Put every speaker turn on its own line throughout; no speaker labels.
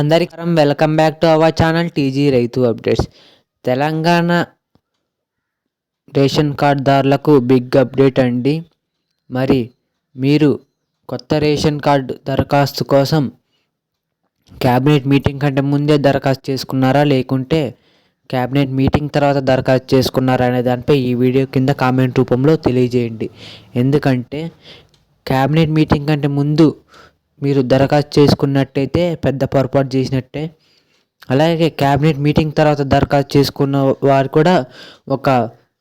అందరికీ welcome back to our channel TG రైతు updates. Telangana ration కార్డుదారులకు బిగ్ అప్డేట్ అండి. మరి మీరు కొత్త రేషన్ కార్డు దరఖాస్తు కోసం క్యాబినెట్ మీటింగ్ కంటే ముందే దరఖాస్తు చేసుకున్నారా? లేకుంటే క్యాబినెట్ మీటింగ్ తర్వాత దరఖాస్తు చేసుకున్నారా అనే దానిపై ఈ వీడియో కింద కామెంట్ రూపంలో తెలియజేయండి. ఎందుకంటే క్యాబినెట్ మీటింగ్ కంటే ముందు మీరు దరఖాస్తు చేసుకున్నట్టయితే పెద్ద పొరపాటు చేసినట్టే. అలాగే క్యాబినెట్ మీటింగ్ తర్వాత దరఖాస్తు చేసుకున్న వారు కూడా ఒక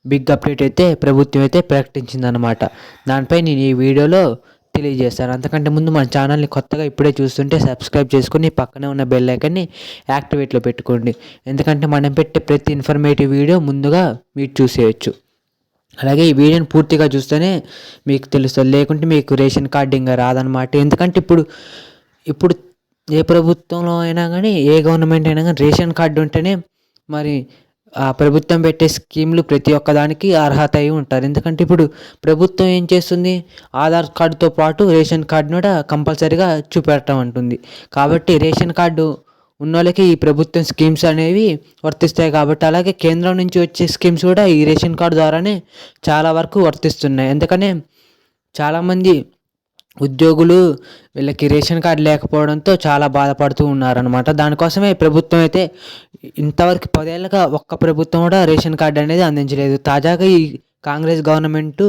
బిగ్ అప్డేట్ అయితే ప్రభుత్వం అయితే ప్రకటించిందనమాట దానిపై నేను ఈ వీడియోలో తెలియజేస్తాను. అంతకంటే ముందు మన ఛానల్ని కొత్తగా ఇప్పుడే చూస్తుంటే సబ్స్క్రైబ్ చేసుకుని పక్కనే ఉన్న బెల్ ఐకన్ని యాక్టివేట్లో పెట్టుకోండి. ఎందుకంటే మనం పెట్టే ప్రతి ఇన్ఫర్మేటివ్ వీడియో ముందుగా మీరు చూసేయచ్చు. అలాగే ఈ వీడియోని పూర్తిగా చూస్తేనే మీకు తెలుస్తుంది. లేకుంటే మీకు రేషన్ కార్డు ఇంకా రాదనమాట ఎందుకంటే ఇప్పుడు ఇప్పుడు ఏ ప్రభుత్వంలో అయినా కానీ ఏ గవర్నమెంట్ అయినా కానీ రేషన్ కార్డు ఉంటేనే మరి ఆ ప్రభుత్వం పెట్టే స్కీమ్లు ప్రతి ఒక్కదానికి అర్హత అయి ఉంటారు. ఎందుకంటే ఇప్పుడు ప్రభుత్వం ఏం చేస్తుంది? ఆధార్ కార్డుతో పాటు రేషన్ కార్డును కూడా కంపల్సరీగా చూపెట్టడం అంటుంది కాబట్టి రేషన్ కార్డు ఉన్నోళ్ళకి ఈ ప్రభుత్వం స్కీమ్స్ అనేవి వర్తిస్తాయి కాబట్టి అలాగే కేంద్రం నుంచి వచ్చే స్కీమ్స్ కూడా ఈ రేషన్ కార్డు ద్వారానే చాలా వరకు వర్తిస్తున్నాయి. ఎందుకనే చాలామంది ఉద్యోగులు వీళ్ళకి రేషన్ కార్డు లేకపోవడంతో చాలా బాధపడుతూ ఉన్నారనమాట దానికోసమే ప్రభుత్వం అయితే ఇంతవరకు పదేళ్ళగా ఒక్క ప్రభుత్వం కూడా రేషన్ కార్డు అనేది అందించలేదు. తాజాగా ఈ కాంగ్రెస్ గవర్నమెంట్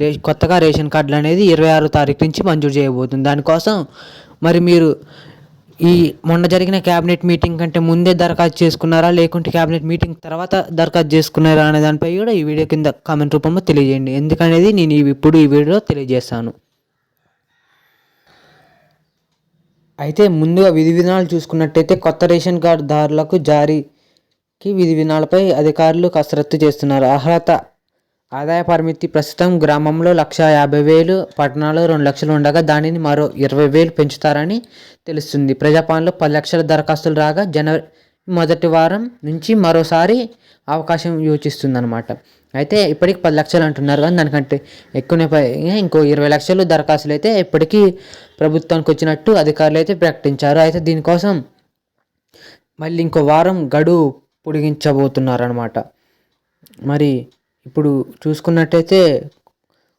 రే కొత్తగా రేషన్ కార్డులు అనేది ఇరవై ఆరో తారీఖు నుంచి మంజూరు చేయబోతుంది. దానికోసం మరి మీరు ఈ మొన్న జరిగిన క్యాబినెట్ మీటింగ్ కంటే ముందే దరఖాస్తు చేసుకున్నారా? లేకుంటే క్యాబినెట్ మీటింగ్ తర్వాత దరఖాస్తు చేసుకున్నారా అనే దానిపై కూడా ఈ వీడియో కింద కామెంట్ రూపంలో తెలియజేయండి. ఎందుకనేది నేను ఇప్పుడు ఈ వీడియోలో తెలియజేస్తాను. అయితే ముందుగా విధి విధానాలు చూసుకున్నట్టయితే కొత్త రేషన్ కార్డు దారులకు జారీకి విధి విధానాలపై అధికారులు కసరత్తు చేస్తున్నారు. అర్హత ఆదాయ పరిమితి ప్రస్తుతం గ్రామంలో లక్ష యాభై వేలు పట్టణాల్లో రెండు లక్షలు ఉండగా దానిని మరో ఇరవై వేలు పెంచుతారని తెలుస్తుంది. ప్రజాపాలనలో పది లక్షల దరఖాస్తులు రాగా జనవరి మొదటి వారం నుంచి మరోసారి అవకాశం యోచిస్తుందన్నమాట. అయితే ఇప్పటికి పది లక్షలు అంటున్నారు కానీ దానికంటే ఎక్కువనే ఇంకో ఇరవై లక్షలు దరఖాస్తులు అయితే ఇప్పటికీ ప్రభుత్వానికి వచ్చినట్టు అధికారులు అయితే ప్రకటించారు. అయితే దీనికోసం మళ్ళీ ఇంకో వారం గడువు పొడిగించబోతున్నారనమాట మరి ఇప్పుడు చూసుకున్నట్టయితే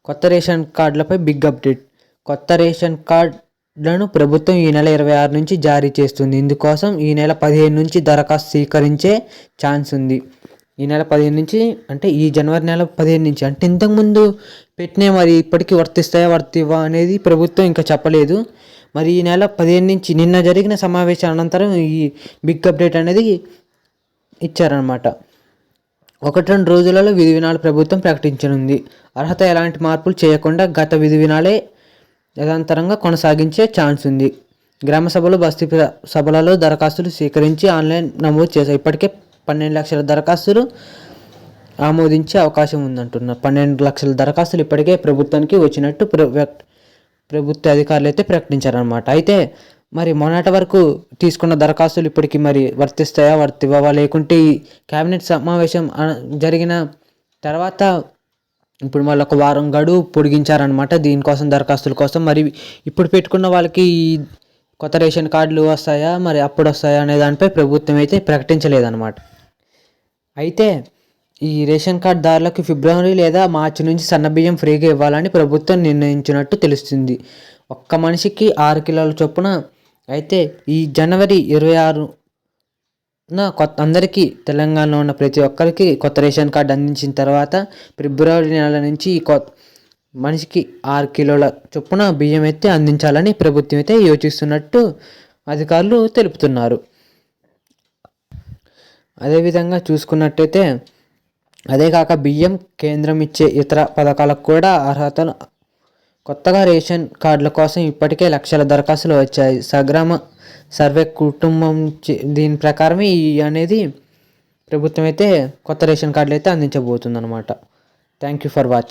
కొత్త రేషన్ కార్డులపై బిగ్ అప్డేట్. కొత్త రేషన్ కార్డులను ప్రభుత్వం ఈ నెల ఇరవై ఆరు నుంచి జారీ చేస్తుంది. ఇందుకోసం ఈ నెల పదిహేను నుంచి దరఖాస్తు స్వీకరించే ఛాన్స్ ఉంది. ఈ నెల పదిహేను నుంచి అంటే ఈ జనవరి నెల పదిహేను నుంచి అంటే ఇంతకుముందు పెట్టిన మరి ఇప్పటికీ వర్తిస్తాయా వర్తివా అనేది ప్రభుత్వం ఇంకా చెప్పలేదు. మరి ఈ నెల పదిహేను నుంచి నిన్న జరిగిన సమావేశం అనంతరం ఈ బిగ్ అప్డేట్ అనేది ఇచ్చారనమాట ఒకటి రెండు రోజులలో విధి వినాలు ప్రభుత్వం ప్రకటించనుంది. అర్హత ఎలాంటి మార్పులు చేయకుండా గత విధి వినాలే నిరంతరంగా కొనసాగించే ఛాన్స్ ఉంది. గ్రామ సభలు బస్తీ సభలలో దరఖాస్తులు స్వీకరించి ఆన్లైన్ నమోదు చేశారు. ఇప్పటికే పన్నెండు లక్షల దరఖాస్తులు ఆమోదించే అవకాశం ఉందంటున్నారు. పన్నెండు లక్షల దరఖాస్తులు ఇప్పటికే ప్రభుత్వానికి వచ్చినట్టు ప్రభుత్వ అధికారులు అయితే ప్రకటించారనమాట అయితే మరి మొన్నటి వరకు తీసుకున్న దరఖాస్తులు ఇప్పటికి మరి వర్తిస్తాయా? వర్తివ్వవా? లేకుంటే ఈ క్యాబినెట్ సమావేశం జరిగిన తర్వాత ఇప్పుడు మళ్ళీ ఒక వారం గడువు పొడిగించారనమాట దీనికోసం దరఖాస్తుల కోసం. మరి ఇప్పుడు పెట్టుకున్న వాళ్ళకి ఈ కొత్త రేషన్ కార్డులు వస్తాయా? మరి అప్పుడు వస్తాయా అనే దానిపై ప్రభుత్వం అయితే ప్రకటించలేదన్నమాట. అయితే ఈ రేషన్ కార్డు దారులకు ఫిబ్రవరి లేదా మార్చి నుంచి సన్నబియ్యం ఫ్రీగా ఇవ్వాలని ప్రభుత్వం నిర్ణయించినట్టు తెలుస్తుంది. ఒక్క మనిషికి ఆరు కిలోల చొప్పున అయితే ఈ జనవరి ఇరవై ఆరు కొత్త అందరికీ తెలంగాణలో ఉన్న ప్రతి ఒక్కరికి కొత్త రేషన్ కార్డు అందించిన తర్వాత ఫిబ్రవరి నెల నుంచి ఈ కొత్త మనిషికి ఆరు కిలోల చొప్పున బియ్యం అయితే అందించాలని ప్రభుత్వం అయితే యోచిస్తున్నట్టు అధికారులు తెలుపుతున్నారు. అదేవిధంగా చూసుకున్నట్టయితే అదే కాక బియ్యం కేంద్రం ఇచ్చే ఇతర పథకాలకు కూడా అర్హతలు కొత్తగా రేషన్ కార్డుల కోసం ఇప్పటికే లక్షల దరఖాస్తులు వచ్చాయి. సగ్రామ సర్వే కుటుంబం దీని ప్రకారమే ఈ అనేది ప్రభుత్వం అయితే కొత్త రేషన్ కార్డులు అయితే అందించబోతుంది అనమాట థ్యాంక్ యూ ఫర్ వాచింగ్